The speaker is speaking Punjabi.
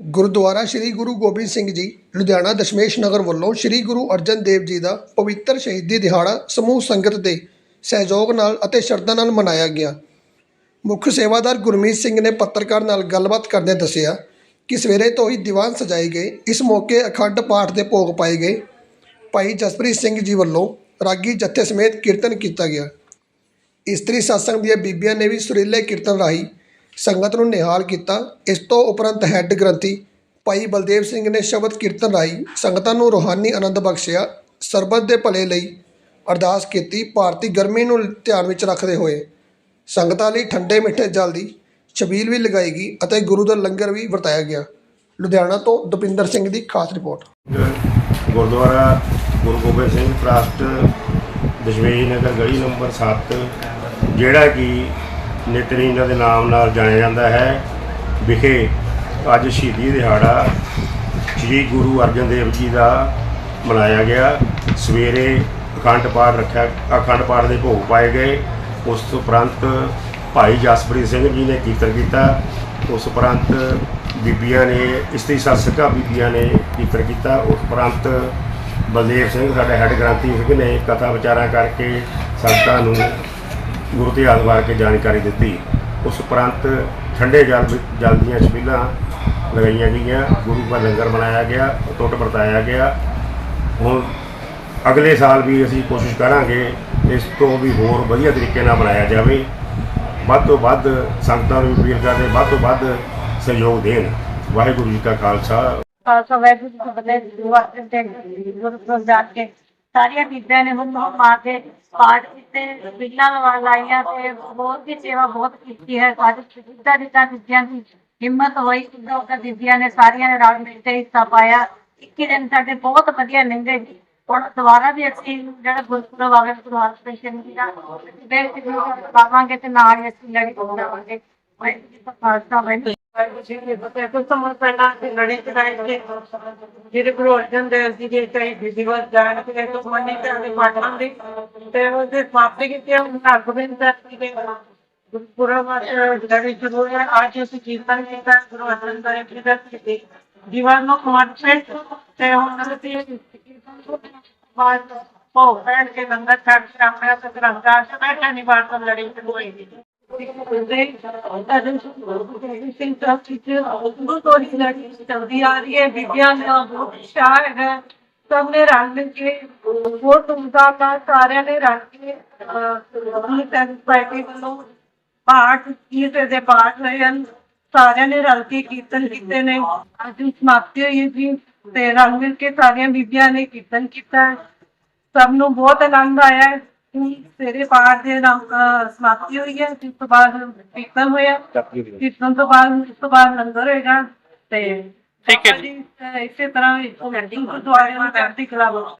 ਗੁਰਦੁਆਰਾ ਸ੍ਰੀ ਗੁਰੂ ਗੋਬਿੰਦ ਸਿੰਘ ਜੀ, ਲੁਧਿਆਣਾ ਦਸ਼ਮੇਸ਼ ਨਗਰ ਵੱਲੋਂ ਸ੍ਰੀ ਗੁਰੂ ਅਰਜਨ ਦੇਵ ਜੀ ਦਾ ਪਵਿੱਤਰ ਸ਼ਹੀਦੀ ਦਿਹਾੜਾ ਸਮੂਹ ਸੰਗਤ ਦੇ ਸਹਿਯੋਗ ਨਾਲ ਅਤੇ ਸ਼ਰਧਾ ਨਾਲ ਮਨਾਇਆ ਗਿਆ। ਮੁੱਖ ਸੇਵਾਦਾਰ ਗੁਰਮੀਤ ਸਿੰਘ ਨੇ ਪੱਤਰਕਾਰ ਨਾਲ ਗੱਲਬਾਤ ਕਰਦਿਆਂ ਦੱਸਿਆ ਕਿ ਸਵੇਰੇ ਤੋਂ ਹੀ ਦੀਵਾਨ ਸਜਾਏ ਗਏ। ਇਸ ਮੌਕੇ ਅਖੰਡ ਪਾਠ ਦੇ ਭੋਗ ਪਾਏ ਗਏ। ਭਾਈ ਜਸਪ੍ਰੀਤ ਸਿੰਘ ਜੀ ਵੱਲੋਂ ਰਾਗੀ ਜੱਥੇ ਸਮੇਤ ਕੀਰਤਨ ਕੀਤਾ ਗਿਆ। ਇਸਤਰੀ ਸਤਸੰਗ ਦੀਆਂ ਬੀਬੀਆਂ ਨੇ ਵੀ ਸੁਰੀਲੇ ਕੀਰਤਨ ਰਾਹੀਂ ਸੰਗਤ ਨੂੰ ਨਿਹਾਲ ਕੀਤਾ। ਇਸ ਤੋਂ ਉਪਰੰਤ ਹੈੱਡ ਗ੍ਰੰਥੀ ਭਾਈ ਬਲਦੇਵ ਸਿੰਘ ਨੇ ਸ਼ਬਦ ਕੀਰਤਨ ਰਾਹੀਂ ਸੰਗਤਾਂ ਨੂੰ ਰੋਹਾਨੀ ਆਨੰਦ ਬਖਸ਼ਿਆ। ਸਰਬਤ ਦੇ ਭਲੇ ਲਈ ਅਰਦਾਸ ਕੀਤੀ। ਭਾਰਤੀ ਗਰਮੀ ਨੂੰ ਧਿਆਨ ਵਿੱਚ ਰੱਖਦੇ ਹੋਏ ਸੰਗਤਾਂ ਲਈ ਠੰਡੇ ਮਿੱਠੇ ਜਲ ਦੀ ਛਬੀਲ ਵੀ ਲਗਾਈ ਗਈ ਅਤੇ ਗੁਰੂ ਦਾ ਲੰਗਰ ਵੀ ਵਰਤਾਇਆ ਗਿਆ। ਲੁਧਿਆਣਾ ਤੋਂ ਦਪਿੰਦਰ ਸਿੰਘ ਦੀ ਖਾਸ ਰਿਪੋਰਟ। ਗੁਰਦੁਆਰਾ ਗੁਰੂ ਗੋਬਿੰਦ ਸਿੰਘ ਟਰਸਟ, ਦਸ਼ਮੇਸ਼ ਨਗਰ ਗਲੀ ਨੰਬਰ 7 ਜਿਹੜਾ ਕਿ ਨਿਤਨੇਮ ਦੇ ਨਾਮ ਨਾਲ ਜਾਣਿਆ ਜਾਂਦਾ ਹੈ। ਵਿਖੇ ਅੱਜ ਸ਼ਹੀਦੀ ਦਿਹਾੜਾ ਸ੍ਰੀ ਗੁਰੂ ਅਰਜਨ ਦੇਵ ਜੀ ਦਾ ਮਨਾਇਆ ਗਿਆ। ਸਵੇਰੇ ਅਖੰਡ ਪਾਠ ਰੱਖਿਆ, ਅਖੰਡ ਪਾਠ ਦੇ ਭੋਗ ਪਾਏ ਗਏ। ਉਸ ਤੋਂ ਉਪਰੰਤ ਭਾਈ ਜਸਪ੍ਰੀਤ ਸਿੰਘ ਜੀ ਨੇ ਕੀਰਤਨ ਕੀਤਾ। ਉਸ ਉਪਰੰਤ ਬੀਬੀਆਂ ਨੇ, ਇਸਤਰੀ ਸਤਸੰਗਾ ਬੀਬੀਆਂ ਨੇ ਕੀਰਤਨ ਕੀਤਾ। ਉਸ ਉਪਰੰਤ ਬਲਦੇਵ ਸਿੰਘ, ਸਾਡੇ ਹੈੱਡ ਗ੍ਰੰਥੀ ਸਿੰਘ ਨੇ ਕਥਾ ਵਿਚਾਰਾਂ ਕਰਕੇ ਸੰਗਤਾਂ ਨੂੰ ਗੁਰੂ ਤੇ ਆਦਵਾਰ ਕੇ ਜਾਣਕਾਰੀ ਦਿੱਤੀ। ਉਸ ਉਪਰੰਤ ਠੰਡੇ ਜਲ ਜਲ ਦੀਆਂ ਛਬੀਲਾਂ ਲਗਾਈਆਂ ਗਈਆਂ। ਗੁਰੂ ਦਾ ਲੰਗਰ ਬਣਾਇਆ ਗਿਆ, ਟੁੱਟ ਵਰਤਾਇਆ ਗਿਆ। ਹੁਣ ਅਗਲੇ ਸਾਲ ਵੀ ਅਸੀਂ ਕੋਸ਼ਿਸ਼ ਕਰਾਂਗੇ ਇਸ ਤੋਂ ਵੀ ਹੋਰ ਵਧੀਆ ਤਰੀਕੇ ਨਾਲ ਬਣਾਇਆ ਜਾਵੇ। ਵੱਧ ਤੋਂ ਵੱਧ ਸੰਗਤਾਂ ਨੂੰ ਅਪੀਲ ਕਰਦੇ, ਵੱਧ ਤੋਂ ਵੱਧ ਸਹਿਯੋਗ ਦੇਣ। ਵਾਹਿਗੁਰੂ ਜੀ ਕਾ ਖਾਲਸਾ। ਖਾਲਸਾ, ਵਾਹਿਗੁਰੂ ਜੀ ਕੀ ਫਤਿਹ। ਦੁਆ ਤੇ ਗੁਰਪੁਰਬ ਜਾ ਕੇ ਸਾਰੀਆਂ ਬੀਬੀਆਂ ਨੇ ਹੁਣ ਮਾਰ ਕੇ ਪਾਠ ਕੀਤੇ, ਬਿੱਲਾਂ ਲਵਾ ਲਾਈਆਂ ਤੇ ਬਹੁਤ ਦੀ ਸੇਵਾ ਬਹੁਤ ਕੀਤੀ ਹੈ। ਅੱਜ ਜਿੱਦਾਂ ਜਿੱਦਾਂ ਬੀਬੀਆਂ ਦੀ ਹਿੰਮਤ ਹੋਈ ਉਦਾਂ ਉਦਾਂ ਬੀਬੀਆਂ ਨੇ ਸਾਰੀਆਂ ਨੇ ਰਲ ਮਿਲ ਕੇ ਹਿੱਸਾ ਪਾਇਆ। 21 ਦਿਨ ਸਾਡੇ ਬਹੁਤ ਵਧੀਆ ਲੰਘੇ ਜੀ। ਹੁਣ ਦੁਬਾਰਾ ਵੀ ਅਸੀਂ ਜਿਹੜਾ ਗੁਰਪੁਰਬ ਆਵੇ ਗੁਰੂ ਹਰਕ੍ਰਿਸ਼ਨ ਸਿੰਘ ਜੀ ਦਾ ਬੇਨਤੀ ਪਾਵਾਂਗੇ ਤੇ ਨਾਲ ਹੀ ਅਸੀਂ ਲੜੀ ਪਾਵਾਂਗੇ ਵਾਹਿਗੁਰੂ ਜੀ ਕਾ ਖਾਲਸਾ, ਵਾਹਿਗੁਰੂ ਜਿਹੜੇ ਗੁਰੂ ਅਰਜਨ ਦੇਵ ਜੀ ਦੇ ਕਈ ਦਿਵਸ ਜਾਣ ਕੇ ਤੋਂ ਮੰਨੀ ਤੇ ਉਹਦੇ ਪਾਠਾਂ ਦੀ ਤੇ ਉਹਦੇ ਸਮਾਪਤੀ ਕੀਤੀ ਉਹ ਹਰਗੋਬਿੰਦ ਸਾਹਿਬ ਜੀ ਦੇ ਗੁਰਪੁਰਬ ਲੜੀ ਸ਼ੁਰੂ ਹੋਇਆ ਅੱਜ ਅਸੀਂ ਕੀਰਤਨ ਕੀਤਾ ਗੁਰੂ ਅਰਜਨ ਦੇਵ ਜੀ ਦਾ ਕੀਤੀ ਜੀਵਨ ਨੂੰ ਸਮਰਪਿਤ ਤੇ ਹੁਣ ਅਸੀਂ ਕੀਰਤਨ ਤੋਂ ਬਾਅਦ ਭੋਗ ਪੈਣ ਕੇ ਲੰਗਰ ਛੱਡ ਕੇ ਆਪਣੇ ਸਤਰੰਗਾ ਸਭਾ ਨਿਵਾਰ ਤੋਂ ਲੜੀ ਸ਼ੁਰੂ ਹੋਈ। ਸੀ ਸਿੰਘ ਤਰਫ ਵਿੱਚ ਉਹ ਤੋਂ ਹੀ ਲੜੀ ਸਭ ਨੇ ਰਲ ਕੇ ਬਹੁਤ ਧੂਮਧਾਮ ਨਾਲ ਸਾਰਿਆਂ ਨੇ ਰਲ ਕੇ ਅਹ ਸੈਂਸ ਪਾਰਟੀ ਵੱਲੋਂ ਪਾਠ ਕੀਤੇ ਦੇ ਪਾਠ ਹੋਏ ਹਨ ਸਾਰਿਆਂ ਨੇ ਰਲ ਕੇ ਕੀਰਤਨ ਕੀਤੇ ਨੇ। ਅੱਜ ਸਮਾਪਤੀ ਹੋਈ ਹੈ ਜੀ, ਤੇ ਰਲ ਮਿਲ ਕੇ ਸਾਰੀਆਂ ਬੀਬੀਆਂ ਨੇ ਕੀਰਤਨ ਕੀਤਾ ਸਭ ਨੂੰ ਬਹੁਤ ਆਨੰਦ ਆਇਆ ਸਵੇਰੇ ਪਾਠ ਦੇ ਨਾਲ ਅਹ, ਸਮਾਪਤੀ ਹੋਈ ਹੈ ਇਸ ਤੋਂ ਬਾਅਦ ਕੀਰਤਨ ਹੋਇਆ। ਕੀਰਤਨ ਤੋਂ ਬਾਅਦ ਇਸ ਤੋਂ ਬਾਅਦ ਲੰਗਰ ਹੋਏਗਾ ਤੇ ਠੀਕ ਹੈ ਜੀ। ਜੀ ਇਸੇ ਤਰ੍ਹਾਂ ਗੁਰਦੁਆਰੇ ਨੂੰ ਚੜ੍ਹਦੀ ਕਲਾ ਬਖਸ਼ੇ